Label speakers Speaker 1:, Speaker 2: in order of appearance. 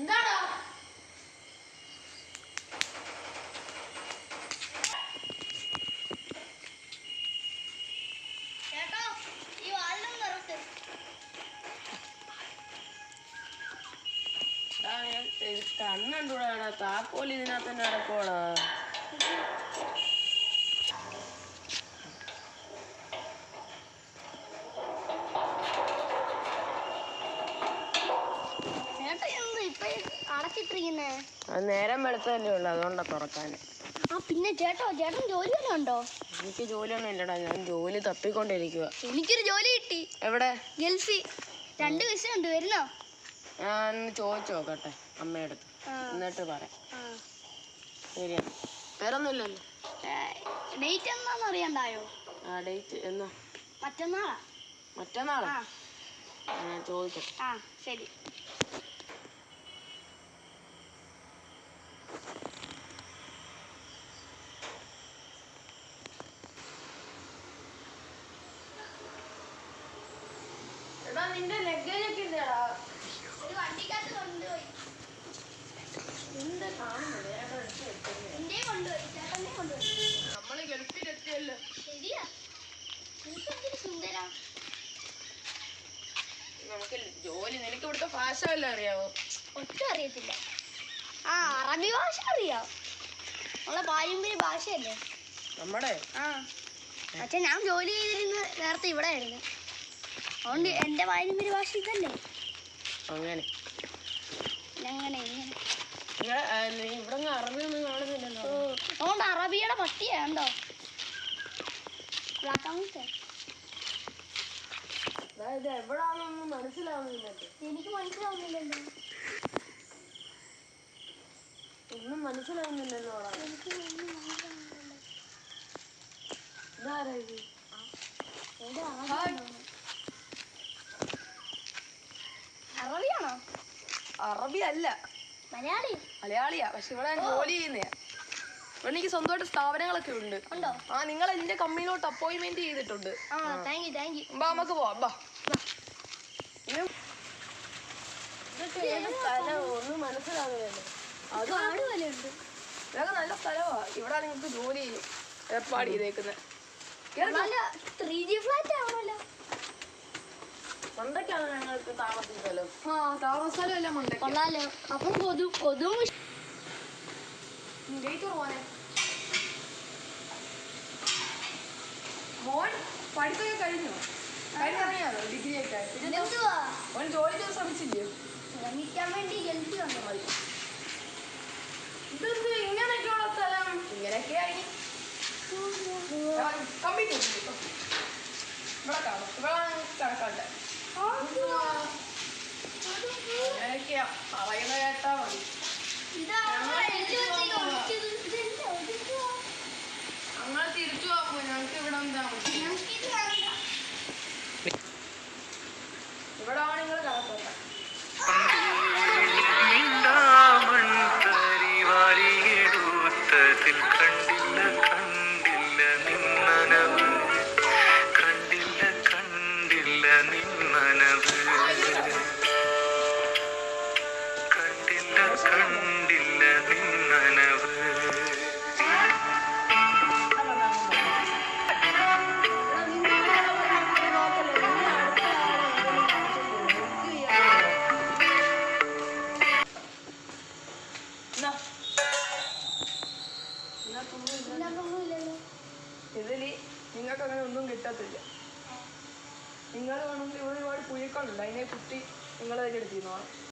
Speaker 1: എന്താടാ? കണ്ണുണ്ടൂടാ താക്കോൽ ഇതിനകത്ത് തന്നെ നടക്കോടാ
Speaker 2: അടച്ചിട്ടിരിക്കുന്നേ
Speaker 1: അത് നേരം വെളുത്തല്ലേ ഉള്ളു അതുകൊണ്ടാ തുറക്കാൻ
Speaker 2: ആ പിന്നെ ചേട്ടോ ചേട്ടൻ ജോലി വല്ലതും ഉണ്ടോ
Speaker 1: എനിക്ക് ജോലിയൊന്നും ഇല്ലടാ ഞാൻ ജോലി തപ്പിക്കൊണ്ടിരിക്കുക
Speaker 2: എനിക്കൊരു ജോലി കിട്ടി.
Speaker 1: എവിടെ?
Speaker 2: ഗൾഫിൽ രണ്ട് വിസ ഉണ്ട് വരുന്നോ?
Speaker 1: ഞാൻ ചോദിച്ചു നോക്കട്ടെ അമ്മയുടെ
Speaker 2: ആ,
Speaker 1: എന്നിട്ട് പറയാം.
Speaker 2: ആ.
Speaker 1: ശരിയാ. വേറൊന്നുമില്ലല്ലോ
Speaker 2: ഡേറ്റ് എന്താന്ന് അറിയണ്ടായോ?
Speaker 1: ആ ഡേറ്റ് എന്നാ?
Speaker 2: മറ്റന്നാളാ?
Speaker 1: മറ്റന്നാളാ?
Speaker 2: ആ.
Speaker 1: ചോദിക്കട്ടെ
Speaker 2: ആ ശരി.
Speaker 1: നിന്റെ ലഗേജ് ഒക്കെ ഇല്ലടാ
Speaker 2: ഒരു വണ്ടിക്കകത്ത് കൊണ്ടുപോയി.
Speaker 1: നമ്മൾ ഗൾഫിലെത്തിയല്ലോ.
Speaker 2: ശരിയാ. സുന്ദര.
Speaker 1: നമുക്ക് ജോലി നിനക്ക് ഇവിടുത്തെ ഭാഷ അറിയാവോ?
Speaker 2: ഒട്ടും അറിയത്തില്ല. ആ അറബി ഭാഷ അറിയാം. നമ്മളെ പാരമ്പര്യ ഭാഷയല്ലേ?
Speaker 1: നമ്മുടെ?
Speaker 2: ആ. പക്ഷെ ഞാൻ ജോലി ചെയ്തിരുന്ന നേരത്തെ ഇവിടെ ആയിരുന്നു അതുകൊണ്ട് എന്റെ പാരമ്പര്യ ഭാഷ ഇതല്ലേ?
Speaker 1: അങ്ങനെ.
Speaker 2: അങ്ങനെ ഇങ്ങനെ.
Speaker 1: നിങ്ങളെ ആ, നീ ഇവിടെ അറബിയൊന്നും കാണുന്നില്ലല്ലോ
Speaker 2: അതുകൊണ്ട് അറബിയുടെ
Speaker 1: പട്ടിയാണ്ടോ
Speaker 2: എനിക്ക് മനസ്സിലാവുന്നില്ലല്ലോ.
Speaker 1: ഒന്നും മനസ്സിലാവുന്നില്ലല്ലോ
Speaker 2: എനിക്ക്
Speaker 1: ഇതാരാ ഇത്? അറബി അല്ല.
Speaker 2: മലയാളി?
Speaker 1: മലയാളിയാ. പക്ഷെ ഇവിടെ ഞാൻ ജോലി ചെയ്യുന്നേ ഇവിടെ എനിക്ക് സ്വന്തമായിട്ട് സ്ഥാപനങ്ങളൊക്കെ ഉണ്ട്. ആ നിങ്ങൾ എന്റെ കമ്പനിയിലോട്ട് അപ്പോയിന്റ്മെന്റ് ചെയ്തിട്ടുണ്ട്. ബാ നമുക്ക് പോവാം. ബാ ഒന്നും മനസ്സിലാവുന്നില്ലല്ലോ അത് ഇതൊക്കെ നല്ല സ്ഥലമാ ഇവിടെ നിങ്ങൾക്ക് ജോലി ഏർപ്പാട് ചെയ്തേക്കുന്നത്
Speaker 2: ത്രീ ജി ഫ്ലാറ്റ് ആണല്ലോ
Speaker 1: മണ്ടയ്ക്കാണ് ഞങ്ങൾക്ക് താമസിച്ചല്ലോ ആ താമസസ്ഥലം എല്ലാം മണ്ടയ്ക്ക്.
Speaker 2: കൊള്ളാലോ അപ്പം കൊതു
Speaker 1: പോവാനെ മോൻ പഠിത്തമൊക്കെ കഴിഞ്ഞു? കഴിഞ്ഞറിയാലോ ഡിഗ്രി ഒക്കെ മോൻ ജോലി ചെയ്ത് ശ്രമിച്ചില്ലേ?
Speaker 2: ശ്രമിക്കാൻ വേണ്ടി ഗൾഫിൽ വന്നു
Speaker 1: മതി ഇതെന്ത് ഇങ്ങനെയൊക്കെയുള്ള സ്ഥലം? ഇങ്ങനെയൊക്കെയായി കമ്പിട്ട് ഇവിടെ കാണും. ഇവിടെ കിടക്കട്ടെ അങ്ങനെയൊക്കെയാ പറയുന്ന കേട്ടാ മതി. ഞങ്ങൾ തിരിച്ചു പോകുമ്പോ ഞങ്ങൾക്ക് ഇവിടെ എന്താ ഇവിടെ നിങ്ങൾ
Speaker 3: കണ്ടില്ല കണ്ടില്ല. നിന്നനവ് കണ്ടില്ല കണ്ടില്ല നിന്നനവ്
Speaker 1: ഇതിൽ നിങ്ങൾക്ക് അങ്ങനെ ഒന്നും കിട്ടത്തില്ല. നിങ്ങൾ വേണമെങ്കിൽ ഇവിടെ ഒരുപാട് പുഴുക്കളുണ്ട്. അതിനെ കുത്തി നിങ്ങൾ തന്നെ എടുത്തിരുന്നോളാം.